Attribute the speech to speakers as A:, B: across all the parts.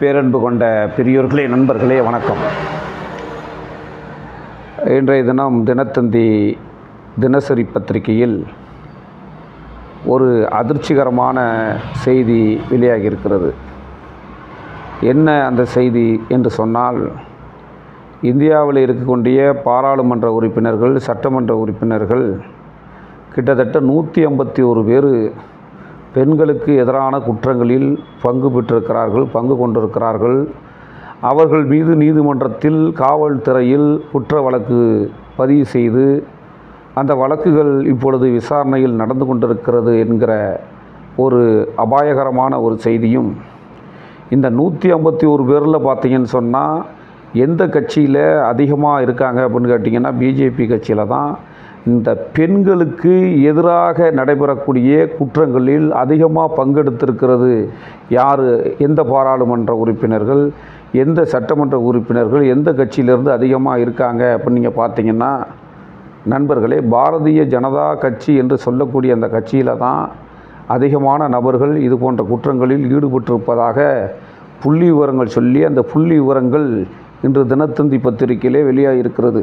A: பேரன்பு கொண்ட பெரியோர்களே நண்பர்களே வணக்கம். இன்றைய தினம் தினத்தந்தி தினசரி பத்திரிகையில் ஒரு அதிர்ச்சிகரமான செய்தி வெளியாகி இருக்கிறது என்ன அந்த செய்தி என்று சொன்னால் இந்தியாவில் இருக்கக்கூடிய பாராளுமன்ற உறுப்பினர்கள் சட்டமன்ற உறுப்பினர்கள் கிட்டத்தட்ட நூற்றி ஐம்பத்தி ஒரு பேர் பெண்களுக்கு எதிரான குற்றங்களில் பங்கு பெற்றிருக்கிறார்கள் பங்கு கொண்டிருக்கிறார்கள். அவர்கள் மீது நீதிமன்றத்தில் காவல்துறையில் குற்ற வழக்கு பதிவு செய்து அந்த வழக்குகள் இப்பொழுது விசாரணையில் நடந்து கொண்டிருக்கிறது என்கிற ஒரு அபாயகரமான ஒரு செய்தியும் இந்த நூற்றி ஐம்பத்தி ஒரு பேரில் பார்த்தீங்கன்னு சொன்னால் எந்த கட்சியில் அதிகமாக இருக்காங்க அப்படின்னு கேட்டிங்கன்னா பிஜேபி கட்சியில் தான். இந்த பெண்களுக்கு எதிராக நடைபெறக்கூடிய குற்றங்களில் அதிகமாக பங்கெடுத்திருக்கிறது யார்? எந்த பாராளுமன்ற உறுப்பினர்கள்? எந்த சட்டமன்ற உறுப்பினர்கள்? எந்த கட்சியிலேருந்து அதிகமாக இருக்காங்க அப்படின்னு நீங்கள் பார்த்தீங்கன்னா நண்பர்களே பாரதிய ஜனதா கட்சி என்று சொல்லக்கூடிய அந்த கட்சியில் தான் அதிகமான நபர்கள் இது போன்ற குற்றங்களில் ஈடுபட்டிருப்பதாக புள்ளி விவரங்கள் சொல்லி அந்த புள்ளி விவரங்கள் இன்று தினத்தந்தி பத்திரிகையிலே வெளியாகிருக்கிறது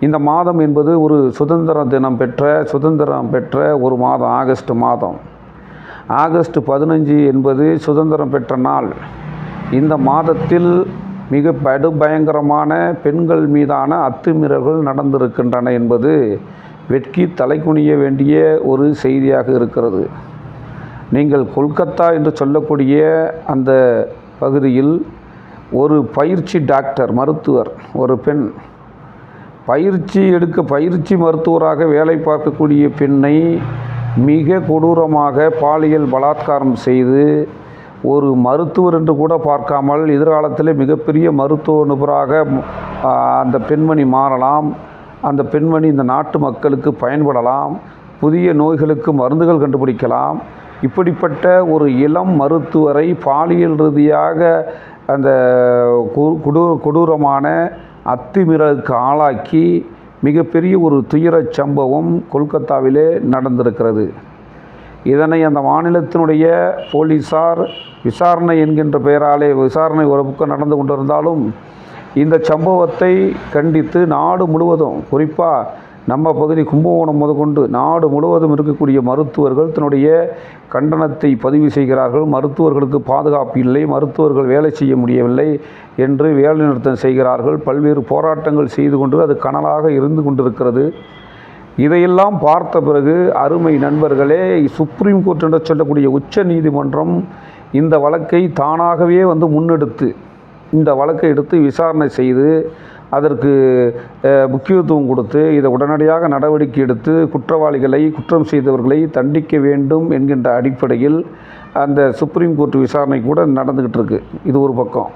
A: இந்த மாதம் என்பது ஒரு சுதந்திர தினம் பெற்ற சுதந்திரம் பெற்ற ஒரு மாதம் ஆகஸ்ட் மாதம். ஆகஸ்ட் பதினஞ்சு என்பது சுதந்திரம் பெற்ற நாள். இந்த மாதத்தில் மிக படு பயங்கரமான பெண்கள் மீதான அத்துமீறல்கள் நடந்திருக்கின்றன என்பது வெட்கி தலைக்குனிய வேண்டிய ஒரு செய்தியாக இருக்கிறது. நீங்கள் கொல்கத்தா என்று சொல்லக்கூடிய அந்த பகுதியில் ஒரு பயிற்சி டாக்டர் மருத்துவர் ஒரு பெண் பயிற்சி எடுக்க பயிற்சி மருத்துவராக வேலை பார்க்கக்கூடிய பெண்ணை மிக கொடூரமாக பாலியல் பலாத்காரம் செய்து ஒரு மருத்துவர் என்று கூட பார்க்காமல் எதிர்காலத்தில் மிகப்பெரிய மருத்துவ நிபுணராக அந்த பெண்மணி மாறலாம். அந்த பெண்மணி இந்த நாட்டு மக்களுக்கு பயன்படலாம். புதிய நோய்களுக்கு மருந்துகள் கண்டுபிடிக்கலாம். இப்படிப்பட்ட ஒரு இளம் மருத்துவரை பாலியல் ரீதியாக அந்த கு- கொடூ கொடூரமான அத்துமீறலுக்கு ஆளாக்கி மிகப்பெரிய ஒரு துயரச் சம்பவம் கொல்கத்தாவிலே நடந்திருக்கிறது. இதனை அந்த மாநிலத்தினுடைய போலீஸார் விசாரணை என்கின்ற பெயராலே விசாரணை ஒரு பக்கம் நடந்து கொண்டிருந்தாலும் இந்த சம்பவத்தை கண்டித்து நாடு முழுவதும் குறிப்பாக நம்ம பகுதி கும்பகோணம் முதற்கொண்டு நாடு முழுவதும் இருக்கக்கூடிய மருத்துவர்கள் தன்னுடைய கண்டனத்தை பதிவு செய்கிறார்கள். மருத்துவர்களுக்கு பாதுகாப்பு இல்லை. மருத்துவர்கள் வேலை செய்ய முடியவில்லை என்று வேலைநிறுத்தம் செய்கிறார்கள். பல்வேறு போராட்டங்கள் செய்து கொண்டு அது கனலாக இருந்து கொண்டிருக்கிறது. இதையெல்லாம் பார்த்த பிறகு அருமை நண்பர்களே சுப்ரீம் கோர்ட் என்று சொல்லக்கூடிய உச்ச நீதிமன்றம் இந்த வழக்கை தானாகவே வந்து முன்னெடுத்து இந்த வழக்கை எடுத்து விசாரணை செய்து அதற்கு முக்கியத்துவம் கொடுத்து இதை உடனடியாக நடவடிக்கை எடுத்து குற்றவாளிகளை குற்றம் செய்தவர்களை தண்டிக்க வேண்டும் என்கின்ற அடிப்படையில் அந்த சுப்ரீம் கோர்ட் விசாரணை கூட நடந்துக்கிட்டு இருக்கு. இது ஒரு பக்கம்.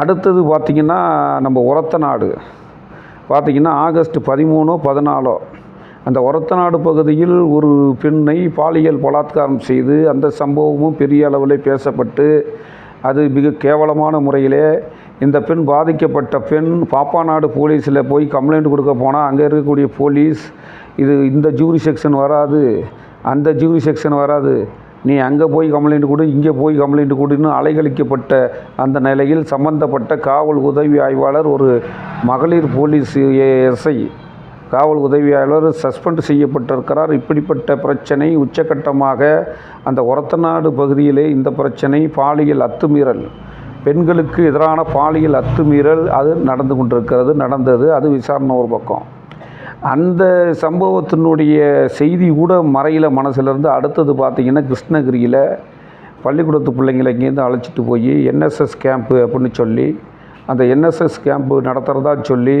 A: அடுத்தது பார்த்திங்கன்னா நம்ம உரத்த நாடு. பார்த்திங்கன்னா ஆகஸ்ட் பதிமூணோ பதினாலோ அந்த ஒரத்தநாடு பகுதியில் ஒரு பெண்ணை பாலியல் பலாத்காரம் செய்து அந்த சம்பவமும் பெரிய அளவில் பேசப்பட்டு அது மிக கேவலமான முறையிலே இந்த பெண் பாதிக்கப்பட்ட பெண் பாப்பாநாடு போலீஸில் போய் கம்ப்ளைண்ட் கொடுக்க போனால் அங்கே இருக்கக்கூடிய போலீஸ் இது இந்த ஜூரி செக்ஷன் வராது அந்த ஜூரி செக்ஷன் வராது. நீ அங்கே போய் கம்ப்ளைண்ட் கொடு இங்கே போய் கம்ப்ளைண்ட் கொடுன்னு அலைகழிக்கப்பட்ட அந்த நிலையில் சம்பந்தப்பட்ட காவல் உதவி ஆய்வாளர் ஒரு மகளிர் போலீஸ் எஸ்ஐ காவல் உதவியாளர் சஸ்பெண்ட் செய்யப்பட்டிருக்கிறார். இப்படிப்பட்ட பிரச்சனை உச்சக்கட்டமாக அந்த ஒரத்தநாடு பகுதியிலே இந்த பிரச்சனை பாலியல் அத்துமீறல். பெண்களுக்கு எதிரான பாலியல் அத்துமீறல் அது நடந்து கொண்டிருக்கிறது நடந்தது. அது விசாரணை ஒரு பக்கம். அந்த சம்பவத்தினுடைய செய்தி கூட மறையில் மனசுலேருந்து அடுத்தது பார்த்திங்கன்னா கிருஷ்ணகிரியில் பள்ளிக்கூடத்து பிள்ளைங்களை இங்கேருந்து அழைச்சிட்டு போய் என்எஸ்எஸ் கேம்ப்பு அப்படின்னு சொல்லி அந்த என்எஸ்எஸ் கேம்ப்பு நடத்துகிறதா சொல்லி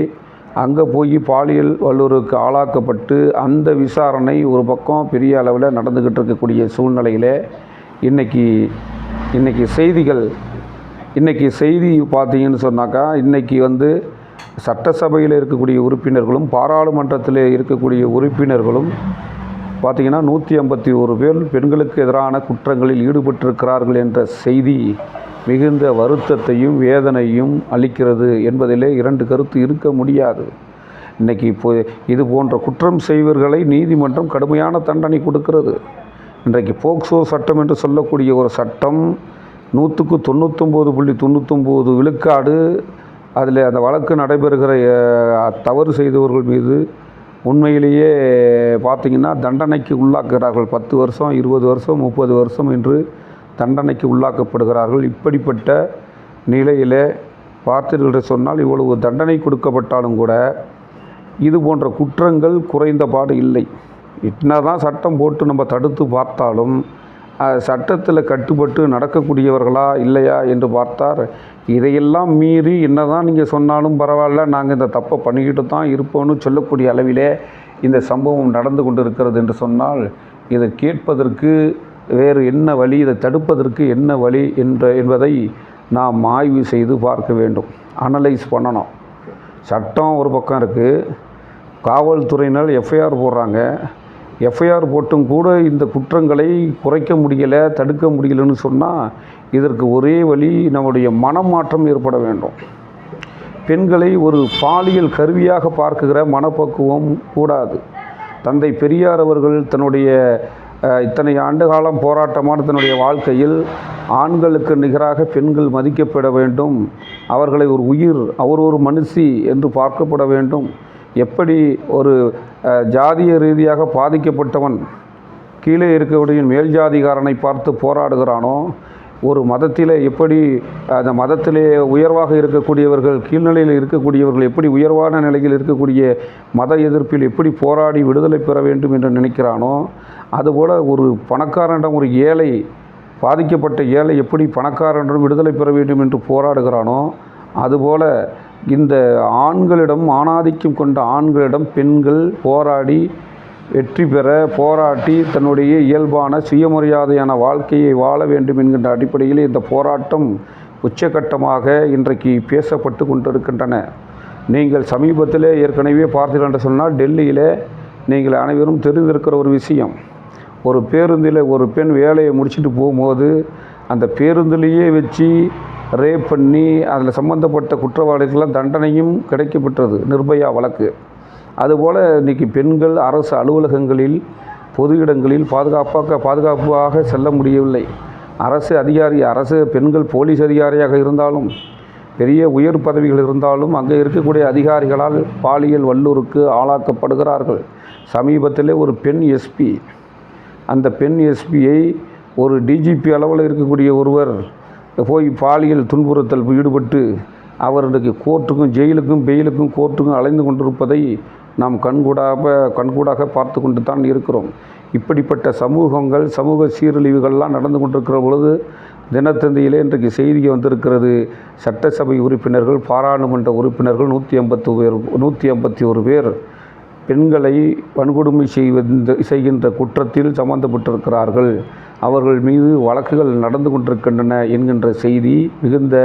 A: அங்கே போய் பாலியல் வல்லுறவுக்கு ஆளாக்கப்பட்டு அந்த விசாரணை ஒரு பக்கம் பெரிய அளவில் நடந்துக்கிட்டு இருக்கக்கூடிய சூழ்நிலையில் இன்றைக்கி இன்றைக்கி செய்திகள் இன்றைக்கி செய்தி பார்த்தீங்கன்னு சொன்னாக்கா இன்றைக்கி வந்து சட்டசபையில் இருக்கக்கூடிய உறுப்பினர்களும் பாராளுமன்றத்தில் இருக்கக்கூடிய உறுப்பினர்களும் பார்த்தீங்கன்னா நூற்றி ஐம்பத்தி ஒரு பேர் பெண்களுக்கு எதிரான குற்றங்களில் ஈடுபட்டிருக்கிறார்கள் என்ற செய்தி மிகுந்த வருத்தத்தையும் வேதனையும் அளிக்கிறது என்பதிலே இரண்டு கருத்து இருக்க முடியாது. இன்றைக்கி இப்போ இது போன்ற குற்றம் செய்வர்களை நீதிமன்றம் கடுமையான தண்டனை கொடுக்கிறது. இன்றைக்கு போக்சோ சட்டம் என்று சொல்லக்கூடிய ஒரு சட்டம் நூற்றுக்கு தொண்ணூத்தொம்பது புள்ளி தொண்ணூத்தொம்பது விழுக்காடு. அதில் அந்த வழக்கு நடைபெறுகிற தவறு செய்தவர்கள் மீது உண்மையிலேயே பார்த்திங்கன்னா தண்டனைக்கு உள்ளாக்குகிறார்கள். பத்து வருஷம் இருபது வருஷம் முப்பது வருஷம் என்று தண்டனைக்கு உள்ளாக்கப்படுகிறார்கள். இப்படிப்பட்ட நிலையில் பார்த்தீர்கள் சொன்னால் இவ்வளவு தண்டனை கொடுக்கப்பட்டாலும் கூட இது போன்ற குற்றங்கள் குறைந்தபாடு இல்லை. என்னதான் சட்டம் போட்டு நம்ம தடுத்து பார்த்தாலும் சட்டத்தில் கட்டுப்பட்டு நடக்கக்கூடியவர்களா இல்லையா என்று பார்த்தார். இதையெல்லாம் மீறி என்னதான் நீங்கள் சொன்னாலும் பரவாயில்ல நாங்கள் இந்த தப்பை பண்ணிக்கிட்டு தான் இருப்போம்னு சொல்லக்கூடிய அளவிலே இந்த சம்பவம் நடந்து கொண்டு இருக்கிறது என்று சொன்னால் இதை கேட்பதற்கு வேறு என்ன வழி இதை தடுப்பதற்கு என்ன வழி என்ற என்பதை நாம் ஆய்வு செய்து பார்க்க வேண்டும். அனலைஸ் பண்ணணும். சட்டம் ஒரு பக்கம் இருக்குது காவல்துறையினர் எஃப்ஐஆர் போடுறாங்க. எஃப்ஐஆர் போட்டும் கூட இந்த குற்றங்களை குறைக்க முடியலை தடுக்க முடியலைன்னு சொன்னால் இதற்கு ஒரே வழி நம்முடைய மனமாற்றம் ஏற்பட வேண்டும். பெண்களை ஒரு பாலியல் கருவியாக பார்க்குகிற மனப்பக்குவம் கூடாது. தந்தை பெரியார் அவர்கள் தன்னுடைய இத்தனை ஆண்டு காலம் போராட்டமான தன்னுடைய வாழ்க்கையில் ஆண்களுக்கு நிகராக பெண்கள் மதிக்கப்பட வேண்டும். அவர்களை ஒரு உயிர் அவர் ஒரு மனுஷி என்று பார்க்கப்பட வேண்டும். எப்படி ஒரு ஜாதிய ரீதியாக பாதிக்கப்பட்டவன் கீழே இருக்கக்கூடிய மேல் ஜாதிகாரனை பார்த்து போராடுகிறானோ ஒரு மதத்தில் எப்படி அந்த மதத்திலே உயர்வாக இருக்கக்கூடியவர்கள் கீழ்நிலையில் இருக்கக்கூடியவர்கள் எப்படி உயர்வான நிலையில் இருக்கக்கூடிய மத எதிர்ப்பில் எப்படி போராடி விடுதலை பெற வேண்டும் என்று நினைக்கிறானோ அதுபோல் ஒரு பணக்காரனிடம் ஒரு ஏழை பாதிக்கப்பட்ட ஏழை எப்படி பணக்காரனிடம் விடுதலை பெற வேண்டும் என்று போராடுகிறானோ அதுபோல் இந்த ஆண்களிடம் ஆணாதிக்கம் கொண்ட ஆண்களிடம் பெண்கள் போராடி வெற்றி பெற போராட்டி தன்னுடைய இயல்பான சுயமரியாதையான வாழ்க்கையை வாழ வேண்டும் என்கின்ற அடிப்படையில் இந்த போராட்டம் உச்சகட்டமாக இன்றைக்கு பேசப்பட்டு கொண்டிருக்கின்றன. நீங்கள் சமீபத்தில் ஏற்கனவே பார்த்தீர்கள் என்று சொன்னால் டெல்லியில் நீங்கள் அனைவரும் தெரிந்திருக்கிற ஒரு விஷயம். ஒரு பேருந்தில் ஒரு பெண் வேலையை முடிச்சுட்டு போகும்போது அந்த பேருந்திலேயே வச்சு ரேப் பண்ணி அதில் சம்பந்தப்பட்ட குற்றவாளிகள்லாம் தண்டனையும் கிடைக்கப்பெற்றது நிர்பயா வழக்கு. அதுபோல் இன்றைக்கி பெண்கள் அரசு அலுவலகங்களில் பொது இடங்களில் பாதுகாப்பாக பாதுகாப்பாக செல்ல முடியவில்லை. அரசு அதிகாரி அரசு பெண்கள் போலீஸ் அதிகாரியாக இருந்தாலும் பெரிய உயர் பதவிகள் இருந்தாலும் அங்கே இருக்கக்கூடிய அதிகாரிகளால் பாலியல் வல்லூருக்கு ஆளாக்கப்படுகிறார்கள். சமீபத்தில் ஒரு பெண் எஸ்பி அந்த பெண் எஸ்பியை ஒரு டிஜிபி அளவில் இருக்கக்கூடிய ஒருவர் போய் பாலியல் துன்புறுத்தல் ஈடுபட்டு அவர் இன்றைக்கு கோர்ட்டுக்கும் ஜெயிலுக்கும் பெயிலுக்கும் கோர்ட்டுக்கும் அலைந்து கொண்டிருப்பதை நாம் கண்கூடாக கண்கூடாக பார்த்து கொண்டு தான் இருக்கிறோம். இப்படிப்பட்ட சமூகங்கள் சமூக சீரழிவுகள்லாம் நடந்து கொண்டிருக்கிற பொழுது தினத்தந்தியிலே இன்றைக்கு செய்தி வந்திருக்கிறது சட்டசபை உறுப்பினர்கள் பாராளுமன்ற உறுப்பினர்கள் நூற்றி ஐம்பத்து பேர் நூற்றி ஐம்பத்தி ஒரு பேர் பெண்களை வன்கொடுமை செய்வந்த செய்கின்ற குற்றத்தில் சம்பந்தப்பட்டிருக்கிறார்கள். அவர்கள் மீது வழக்குகள் நடந்து கொண்டிருக்கின்றன என்கின்ற செய்தி மிகுந்த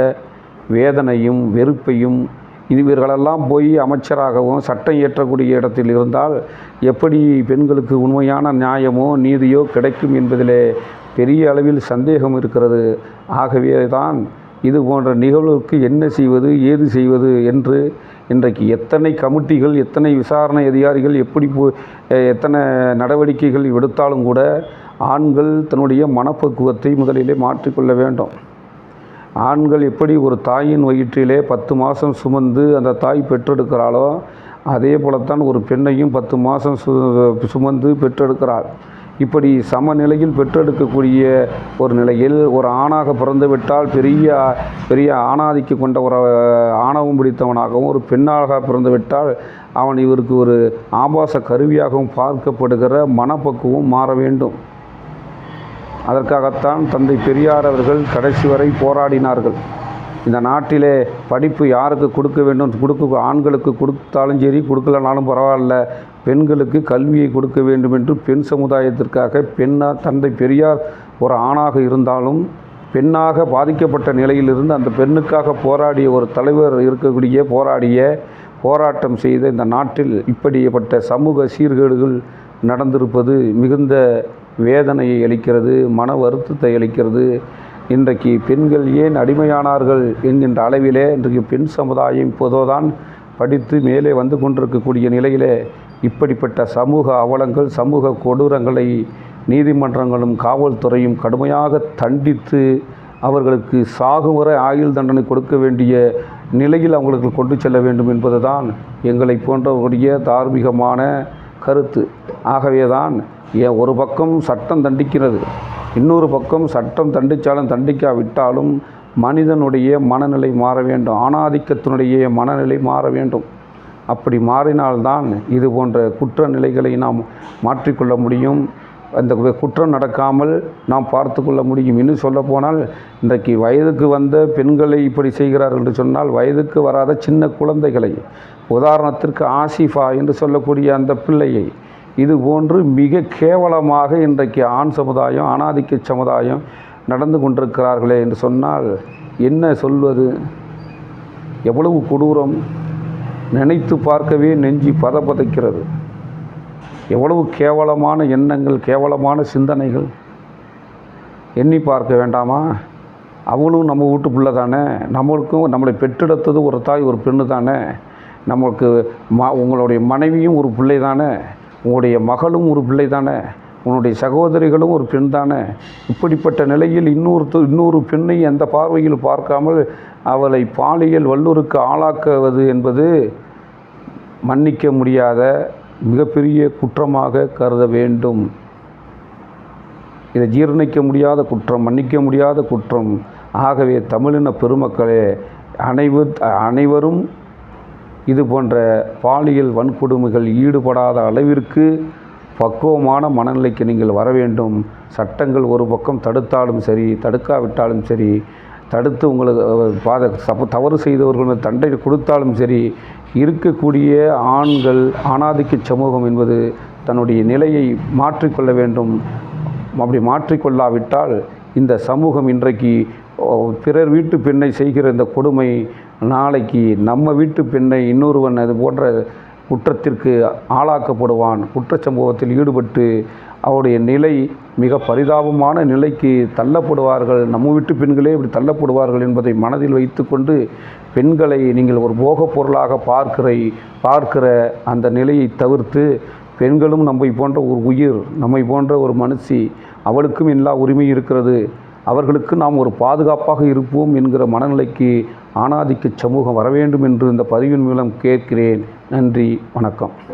A: வேதனையும் வெறுப்பையும் இது இவர்களெல்லாம் போய் அமைச்சராகவும் சட்டம் இயற்றக்கூடிய இடத்தில் இருந்தால் எப்படி பெண்களுக்கு உண்மையான நியாயமோ நீதியோ கிடைக்கும் என்பதிலே பெரிய அளவில் சந்தேகம் இருக்கிறது. ஆகவே தான் இது போன்ற நிகழ்வுக்கு என்ன செய்வது ஏது செய்வது என்று இன்றைக்கு எத்தனை கமிட்டிகள் எத்தனை விசாரணை அதிகாரிகள் எப்படி போ எத்தனை நடவடிக்கைகள் எடுத்தாலும் கூட ஆண்கள் தன்னுடைய மனப்பக்குவத்தை முதலிலே மாற்றிக்கொள்ள வேண்டும். ஆண்கள் எப்படி ஒரு தாயின் வயிற்றிலே பத்து மாதம் சுமந்து அந்த தாய் பெற்றெடுக்கிறாளோ அதே போலத்தான் ஒரு பெண்ணையும் பத்து மாதம் சு சுமந்து பெற்றெடுக்கிறாள். இப்படி சமநிலையில் பெற்றெடுக்கக்கூடிய ஒரு நிலையில் ஒரு ஆணாக பிறந்துவிட்டால் பெரிய பெரிய ஆணாதிக்கு கொண்ட ஒரு ஆணவம் பிடித்தவனாகவும் ஒரு பெண்ணாக பிறந்துவிட்டால் அவன் இவருக்கு ஒரு ஆபாச கருவியாகவும் பார்க்கப்படுகிற மனப்பக்குவம் மாற வேண்டும். அதற்காகத்தான் தந்தை பெரியார் அவர்கள் கடைசி வரை போராடினார்கள். இந்த நாட்டிலே படிப்பு யாருக்கு கொடுக்க வேண்டும்? கொடுக்க ஆண்களுக்கு கொடுத்தாலும் சரி கொடுக்கலனாலும் பரவாயில்ல. பெண்களுக்கு கல்வியை கொடுக்க வேண்டும் என்று பெண் சமுதாயத்திற்காக பெண்ணா தந்தை பெரியார் ஒரு ஆணாக இருந்தாலும் பெண்ணாக பாதிக்கப்பட்ட நிலையிலிருந்து அந்த பெண்ணுக்காக போராடிய ஒரு தலைவர் இருக்கக்கூடிய போராடிய போராட்டம் செய்த இந்த நாட்டில் இப்படிப்பட்ட சமூக சீர்கேடுகள் நடந்திருப்பது மிகுந்த வேதனையை அளிக்கிறது மன வருத்தத்தை அளிக்கிறது. இன்றைக்கு பெண்கள் ஏன் அடிமையானார்கள் என்கின்ற அளவிலே இன்றைக்கு பெண் சமுதாயம் இப்போதோதான் படித்து மேலே வந்து கொண்டிருக்கக்கூடிய நிலையிலே இப்படிப்பட்ட சமூக அவலங்கள் சமூக கொடூரங்களை நீதிமன்றங்களும் காவல்துறையும் கடுமையாக தண்டித்து அவர்களுக்கு சாகும் வரை ஆயுள் தண்டனை கொடுக்க வேண்டிய நிலையில் அவங்களுக்கு கொண்டு செல்ல வேண்டும் என்பது தான் எங்களை போன்றவர்களுடைய தார்மீகமான கருத்து. ஆகவே தான் ஏன் ஒரு பக்கம் சட்டம் தண்டிக்கிறது இன்னொரு பக்கம் சட்டம் தண்டித்தாலும் தண்டிக்காவிட்டாலும் மனிதனுடைய மனநிலை மாற வேண்டும் ஆணாதிக்கத்தினுடைய மனநிலை மாற வேண்டும். அப்படி மாறினால்தான் இது போன்ற குற்ற நிலைகளை நாம் மாற்றிக்கொள்ள முடியும். அந்த குற்றம் நடக்காமல் நாம் பார்த்து கொள்ள முடியும். இன்னும் சொல்லப்போனால் இன்றைக்கு வயதுக்கு வந்த பெண்களை இப்படி செய்கிறார்கள் என்று சொன்னால் வயதுக்கு வராத சின்ன குழந்தைகளை உதாரணத்திற்கு ஆசிஃபா என்று சொல்லக்கூடிய அந்த பிள்ளையை இது போன்று மிக கேவலமாக இன்றைக்கு ஆண் சமுதாயம் ஆணாதிக்க சமுதாயம் நடந்து கொண்டிருக்கிறார்களே என்று சொன்னால் என்ன சொல்வது? எவ்வளவு கொடூரம். நினைத்து பார்க்கவே நெஞ்சி பதபதைக்கிறது. எவ்வளவு கேவலமான எண்ணங்கள் கேவலமான சிந்தனைகள். எண்ணி பார்க்க வேண்டாமா? அவளும் நம்ம வீட்டு பிள்ளை தானே. நம்மளுக்கும் நம்மளை பெற்றெடுத்தது ஒரு தாய் ஒரு பெண்ணு தானே. நம்மளுக்கு ம உங்களுடைய மனைவியும் ஒரு பிள்ளை தானே. உங்களுடைய மகளும் ஒரு பிள்ளை தானே. உன்னுடைய சகோதரிகளும் ஒரு பெண் தானே? இப்படிப்பட்ட நிலையில் இன்னொரு இன்னொரு பெண்ணை அந்த பார்வையில் பார்க்காமல் அவளை பாலியல் வல்லூருக்கு ஆளாக்குவது என்பது மன்னிக்க முடியாத மிகப்பெரிய குற்றமாக கருத வேண்டும். இதை ஜீரணிக்க முடியாத குற்றம் மன்னிக்க முடியாத குற்றம். ஆகவே தமிழின பெருமக்களே அனைவு அனைவரும் இது போன்ற பாலியல் வன்கொடுமைகள் ஈடுபடாத அளவிற்கு பக்குவமான மனநிலைக்கு நீங்கள் வர வேண்டும். சட்டங்கள் ஒரு பக்கம் தடுத்தாலும் சரி தடுக்காவிட்டாலும் சரி தடுத்து உங்களுக்கு பாத தவறு செய்தவர்கள் தண்டனை கொடுத்தாலும் சரி இருக்கக்கூடிய ஆண்கள் ஆணாதிக்க சமூகம் என்பது தன்னுடைய நிலையை மாற்றிக்கொள்ள வேண்டும். அப்படி மாற்றிக்கொள்ளாவிட்டால் இந்த சமூகம் இன்றைக்கு பிறர் வீட்டு பெண்ணை செய்கிற இந்த கொடுமை நாளைக்கு நம்ம வீட்டு பெண்ணை இன்னொருவன் அது போன்ற குற்றத்திற்கு ஆளாக்கப்படுவான். குற்ற சம்பவத்தில் ஈடுபட்டு அவருடைய நிலை மிக பரிதாபமான நிலைக்கு தள்ளப்படுவார்கள். நம்ம வீட்டு பெண்களே இப்படி தள்ளப்படுவார்கள் என்பதை மனதில் வைத்துக்கொண்டு பெண்களை நீங்கள் ஒரு போகப் பொருளாக பார்க்கிற பார்க்கிற அந்த நிலையை தவிர்த்து பெண்களும் நம்மை போன்ற ஒரு உயிர் நம்மை போன்ற ஒரு மனுஷி அவளுக்கும் எல்லா உரிமை இருக்கிறது. அவர்களுக்கு நாம் ஒரு பாதுகாப்பாக இருப்போம் என்கிற மனநிலைக்கு ஆணாதிக்க சமூகம் வர வேண்டும் என்று இந்த பதிவின் மூலம் கேட்கிறேன். நன்றி வணக்கம்.